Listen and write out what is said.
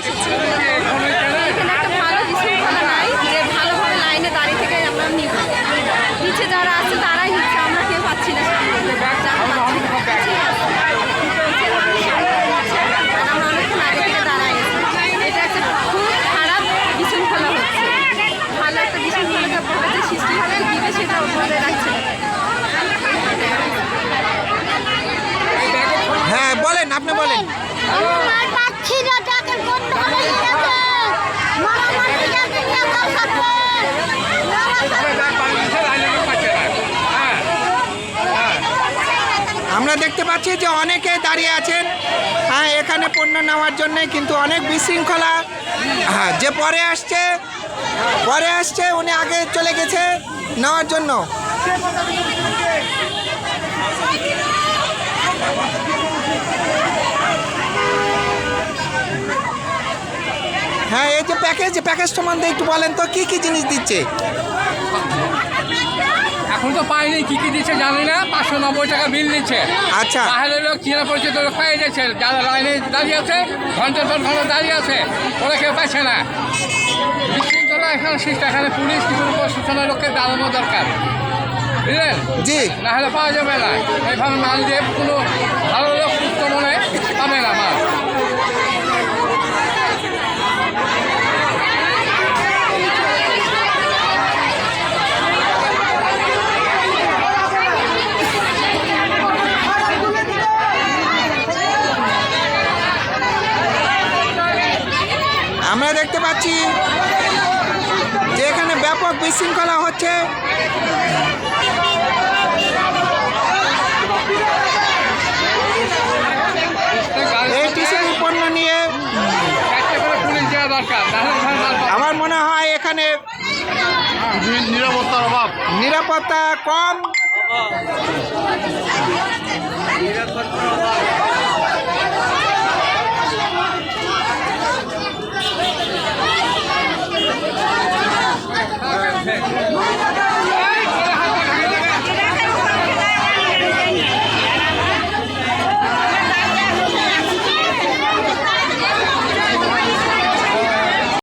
এসেছি। ভালো বিশৃঙ্খলা লাইনে দাঁড়িয়ে থেকে আমরা নিব। নিচে যারা আছে তারাই নিচ্ছে, আমরা কেউ পাচ্ছি না বিশৃঙ্খলা ভালো একটা যে সৃষ্টি হবে দিবে সেটা বলে রাখছে না। হ্যাঁ বলেন আপনি বলেন আমার পাচ্ছি না টাকা বন্ধ করে দিয়েছে মারামারি যাতে টাকা থাকে আমরা দেখতে পাচ্ছি যে অনেকে দাঁড়িয়ে আছেন। হ্যাঁ এখানে পণ্য নেওয়ার জন্যে কিন্তু অনেক বিশৃঙ্খলা। হ্যাঁ যে পরে আসছে পরে আসছে, উনি আগে চলে গেছে নেওয়ার জন্য। হ্যাঁ এই যে প্যাকেজ প্যাকেজ সম্বন্ধে একটু বলেন তো, কি কি জিনিস দিচ্ছে? এখন তো পাইনি কি কি দিচ্ছে জানি না পাঁচশো নব্বই টাকা বিল দিচ্ছে। আচ্ছা। বাইরের লোক চীনা পরিচিত লোক পেয়ে যাচ্ছে যারা লাইনে দাঁড়িয়ে আছে ঘণ্টার পর ঘণ্টা দাঁড়িয়ে আছে ওরা কেউ পাচ্ছে না। বিশৃঙ্খলা এখানে সৃষ্টি এখানে পুলিশ কিছু প্রশাসনের লোককে দাঁড়ানো দরকার। বুঝলেন? জি। না হলে পাওয়া যাবে না। এইভাবে মাল দিয়ে কোনো ভালো লোক সুস্থ মনে পাবে না মাল। আমরা দেখতে পাচ্ছি যে এখানে ব্যাপক বিশৃঙ্খলা হচ্ছে এই টিসিবি পণ্য নিয়ে। আমার মনে হয় এখানে নিরাপত্তার অভাব নিরাপত্তা কম